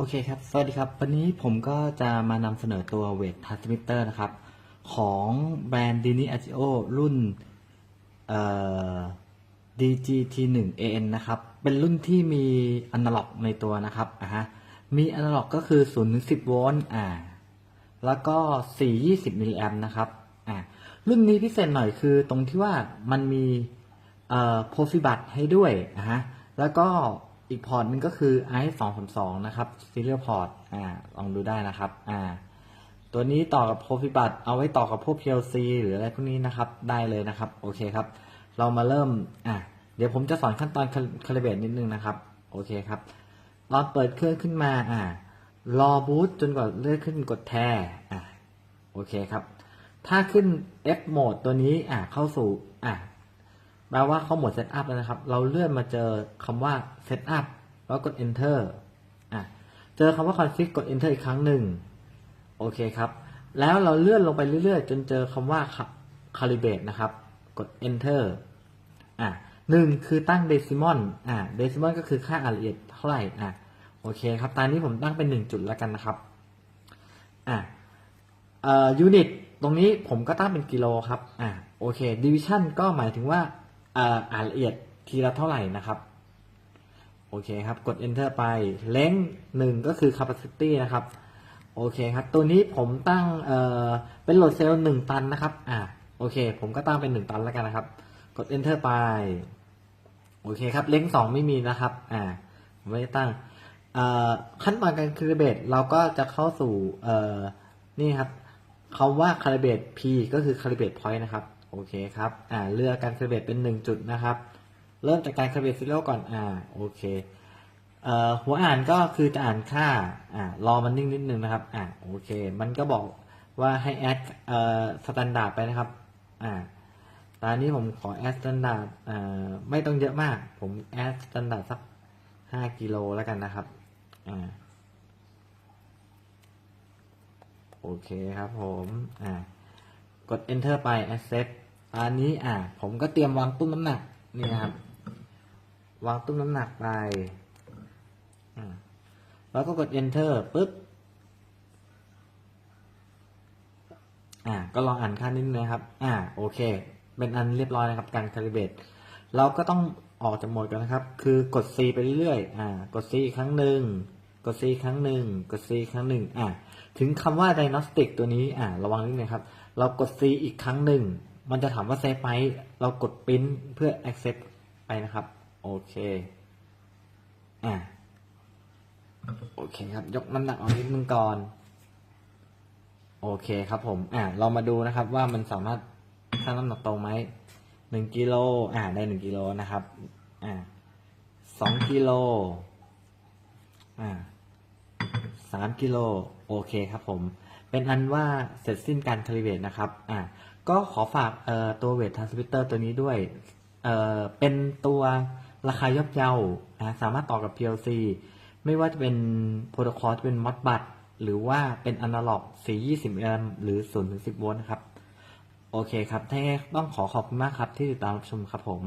โอเคครับ สวัสดีครับ วันนี้ผมก็จะมานำเสนอตัวเวททัสมิเตอร์นะครับ ของแบรนด์ดินิอาจิโอรุ่นเอ่อ DGT1AN นะครับ เป็นรุ่นที่มีอนาล็อกในตัวนะครับอะฮะ มีอนาล็อกก็คือ0ถึง10 โวลต์อ่า แล้วก็ 420 มิลลิแอมป์นะครับอ่ารุ่นนี้พิเศษหน่อยคือตรงที่ว่ามันมีเอ่อโพฟิบัตให้ด้วยนะฮะ แล้วก็ อีกพอร์ตหนึงก็คือ i 2 3 2นะครับ serial port อ่าลองดูได้นะครับอ่าตัวนี้ต่อกับโพฟิบัตเอาไว้ต่อกับพวก PLC หรืออะไรพวกนี้นะครับ ได้เลยนะครับ โอเคครับ เรามาเริ่มอ่าเดี๋ยวผมจะสอนขั้นตอนคาลิเบตนิดนึงนะครับ โอเคครับตอนเปิดเครื่องขึ้นมาอ่ารอบูตจนกว่าเลื่อนขึ้นกดแทอ่าโอเคครับ ถ้าขึ้น F mode ตัวนี้อ่าเข้าสู่อ่า แปลว่าเขาหมด Setup แล้วนะครับ เราเลื่อนมาเจอคำว่า Setup แล้วกด Enter อะ เจอคำว่า Config กด Enter อีกครั้งหนึ่ง โอเคครับ แล้วเราเลื่อนลงไปเรื่อยๆ จนเจอคำว่า Calibrate นะครับ กด Enter อะหนึ่งคือตั้ง Decimal อะ Decimal ก็คือค่าอ่านละเอียดเท่าไหร่ อะ โอเคครับ ตอนนี้ผมตั้งเป็นหนึ่งจุดแล้วกันนะครับ อะเอ่อยูนิตตรงนี้ผมก็ตั้งเป็นกิโลครับ อ่าโอเคดิวิชันก็หมายถึงว่า อ่านละเอียดทีละเท่าไหร่นะครับ โอเคครับ กด enter ไปเลงหนึ่งก็คือ capacity นะครับ โอเคครับ ตัวนี้ผมตั้งเอ่อเป็นโหลดเซลล์หนึ่งตันนะครับ อ่าโอเค ผมก็ตั้งเป็นหนึ่งตันแล้วกันนะครับ กด enter ไป โอเคครับ เลงสองไม่มีนะครับ อ่าไม่ได้ตั้งเอ่อขั้นตอนการคาลิเบตเราก็จะเข้าสู่เอ่อนี่ครับคำว่า calibrate p ก็คือ calibrate point นะครับ โอเคครับอ่าเลือกการ calibrate เป็นหนึ่งจุดนะครับ เริ่มจากการ calibrate serial ก่อนอ่าโอเคเอ่อหัวอ่านก็คือจะอ่านค่าอ่ารอมันนิ่งนิดนึงนะครับอ่าโอเค มันก็บอกว่าให้ add เอ่อ standard ไปนะครับอ่าตอนนี้ผมขอ add standard อ่าไม่ต้องเยอะมาก ผม add standard สักห้ากิโลแล้วกันนะครับอ่าโอเคครับผมอ่ากด enter ไป accept อันนี้อ่าผมก็เตรียมวางตุ้มน้ำหนักนี่ครับ วางตุ้มน้ำหนักไปแล้วก็กด enter ปุ๊บอ่าก็ลองอ่านค่านิดนึงนะครับ อ่าโอเค เป็นอันเรียบร้อยนะครับ การ calibrate เราก็ต้องออกจากโหมดกันนะครับ คือกด C ไปเรื่อยๆ อ่า กด C อีกครั้งหนึ่ง กด C อีกครั้งหนึ่ง กด C อีกครั้งหนึ่ง อ่า ถึงคำว่า diagnostic ตัวนี้ อ่า ระวังนิดนึงครับ เรากด C อีกครั้งหนึ่ง มันจะถามว่า save ไหมเรากด print เพื่อ accept ไปนะครับ โอเค อ่าโอเคครับ ยกน้ำหนักออกนิดนึงก่อน โอเคครับผม อ่าเรามาดูนะครับว่ามันสามารถชั่งน้ำหนักตรงไหมหนึ่งกิโลอ่าได้หนึ่งกิโลนะครับ อ่าสองกิโลอ่าสามกิโลโอเคครับผม เป็นอันว่าเสร็จสิ้นการคาลิเบตนะครับ อ่า ก็ขอฝากเอ่อตัวเวททรานสมิเตอร์ตัวนี้ด้วยเอ่อเป็นตัวราคาย่อมเยาอ่าสามารถต่อกับ PLC ไม่ว่าจะเป็นโปรโตคอลจะเป็นมอดบัตหรือว่าเป็นอนาล็อก420แอมป์หรือ0ถึง10โวลต์นะครับ โอเคครับถ้าอย่านต้องขอขอบคุณมากครับที่ติดตามรับชมครับผม